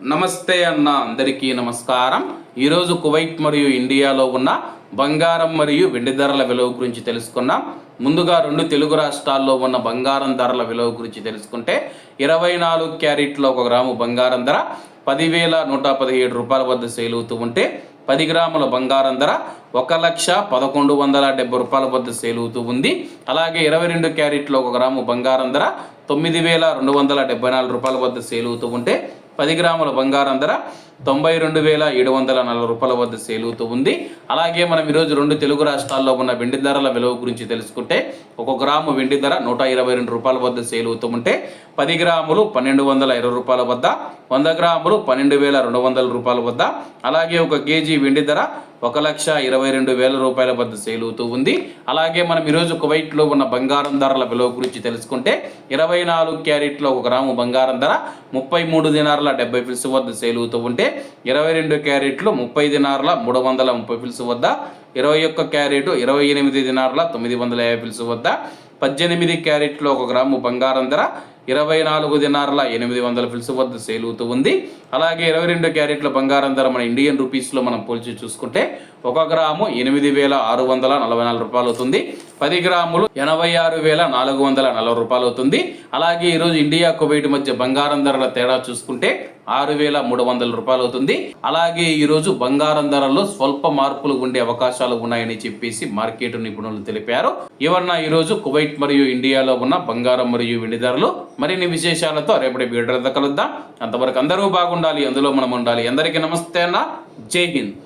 నమస్తే అన్న అందరికీ నమస్కారం. ఈరోజు కువైట్ మరియు ఇండియాలో ఉన్న బంగారం మరియు వెండి ధరల విలువ గురించి తెలుసుకున్నాం ముందుగా రెండు తెలుగు రాష్ట్రాల్లో ఉన్న బంగారం ధరల విలువ గురించి తెలుసుకుంటే ఇరవై నాలుగు క్యారెట్లో ఒక గ్రాము బంగారం ధర పదివేల నూట పదిహేడు రూపాయల వద్ద సేల్ అవుతూ ఉంటే పది గ్రాముల బంగారం ధర ఒక లక్ష పదకొండు వందల డెబ్బై రూపాయల వద్ద సేల్ అవుతూ ఉంది. అలాగే ఇరవై రెండు క్యారెట్లో ఒక గ్రాము బంగారం ధర తొమ్మిది వేల రెండు వందల డెబ్బై నాలుగు రూపాయల వద్ద సేల్ అవుతూ ఉంటే పది గ్రాముల బంగారం ధర తొంభై రెండు వేల ఏడు వందల నలభై రూపాయల వద్ద సేల్ అవుతూ ఉంది. అలాగే మనం ఈరోజు రెండు తెలుగు రాష్ట్రాల్లో ఉన్న వెండి ధరల విలువ గురించి తెలుసుకుంటే ఒక గ్రాము వెండి ధర నూట ఇరవై రెండు రూపాయల వద్ద సేల్ అవుతూ ఉంటే పది గ్రాములు పన్నెండు వందల ఇరవై రూపాయల వద్ద వంద గ్రాములు పన్నెండు వేల రెండు వందల రూపాయల వద్ద అలాగే ఒక కేజీ వెండి ధర ఒక లక్ష ఇరవై రెండు వేల రూపాయల వద్ద సేల్ అవుతూ ఉంది. అలాగే మనం ఈరోజు కువైట్లో ఉన్న బంగారం ధరల విలువ గురించి తెలుసుకుంటే ఇరవై నాలుగు క్యారెట్లో ఒక గ్రాము బంగారం ధర ముప్పై మూడు దినార్ల డెబ్బై పిలుసు వద్ద సేల్ అవుతూ ఉంటే ఇరవై రెండు క్యారెట్లు ముప్పై దినార్ల మూడు వందల ముప్పై ఫిల్స్ వద్ద ఇరవై ఒక్క క్యారెట్ ఇరవై ఎనిమిది దినార్ల తొమ్మిది వందల యాభై ఫిల్స్ వద్ద పద్దెనిమిది క్యారెట్లు ఒక గ్రాము బంగారం ధర ఇరవై నాలుగు దినార్ల ఎనిమిది వందల ఫిల్స్ వద్ద సేల్ అవుతూ ఉంది. అలాగే ఇరవై రెండు క్యారెట్ల బంగారం ధర మన ఇండియన్ రూపీస్లో మనం పోల్చి చూసుకుంటే ఒక గ్రాము ఎనిమిది వేల ఆరు వందల నలభై నాలుగు రూపాయలు అవుతుంది. పది గ్రాములు ఎనభై ఆరు వేల నాలుగు వందల నలభై రూపాయలు అవుతుంది. అలాగే ఈరోజు ఇండియా కువైట్ మధ్య బంగారం ధరల తేడా చూసుకుంటే ఆరు వేల మూడు వందల రూపాయలు అవుతుంది. అలాగే ఈరోజు బంగారం ధరల్లో స్వల్ప మార్పులు ఉండే అవకాశాలు ఉన్నాయని చెప్పేసి మార్కెట్ నిపుణులు తెలిపారు. ఇవన్న ఈరోజు కువైట్ మరియు ఇండియాలో ఉన్న బంగారం మరియు వెండి ధరలు. మరిన్ని విశేషాలతో రేపటి వీడియో కలుద్దాం. అంతవరకు అందరూ బాగుండాలి. అందులో మనం ఉండాలి. అందరికీ నమస్తే అన్న. జై హింద్.